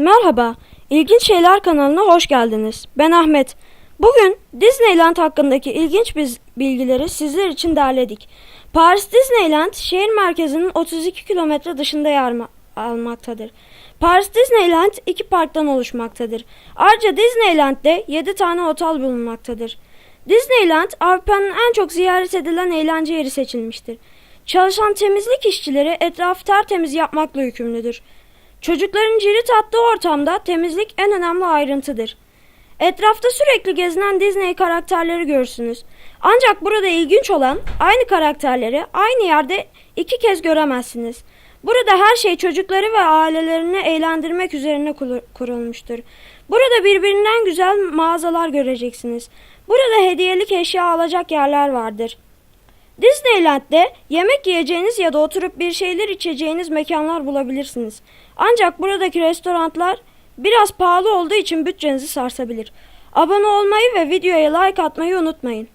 Merhaba, İlginç Şeyler kanalına hoş geldiniz. Ben Ahmet. Bugün Disneyland hakkındaki ilginç bilgileri sizler için derledik. Paris Disneyland şehir merkezinin 32 kilometre dışında yer ma- almaktadır. Paris Disneyland iki parktan oluşmaktadır. Ayrıca Disneyland'de 7 tane otel bulunmaktadır. Disneyland Avrupa'nın en çok ziyaret edilen eğlence yeri seçilmiştir. Çalışan temizlik işçileri etrafı tertemiz yapmakla yükümlüdür. Çocukların cirit attığı ortamda temizlik en önemli ayrıntıdır. Etrafta sürekli gezinen Disney karakterleri görürsünüz. Ancak burada ilginç olan aynı karakterleri aynı yerde iki kez göremezsiniz. Burada her şey çocukları ve ailelerini eğlendirmek üzerine kurulmuştur. Burada birbirinden güzel mağazalar göreceksiniz. Burada hediyelik eşya alacak yerler vardır. Disneyland'de yemek yiyeceğiniz ya da oturup bir şeyler içeceğiniz mekanlar bulabilirsiniz. Ancak buradaki restoranlar biraz pahalı olduğu için bütçenizi sarsabilir. Abone olmayı ve videoya like atmayı unutmayın.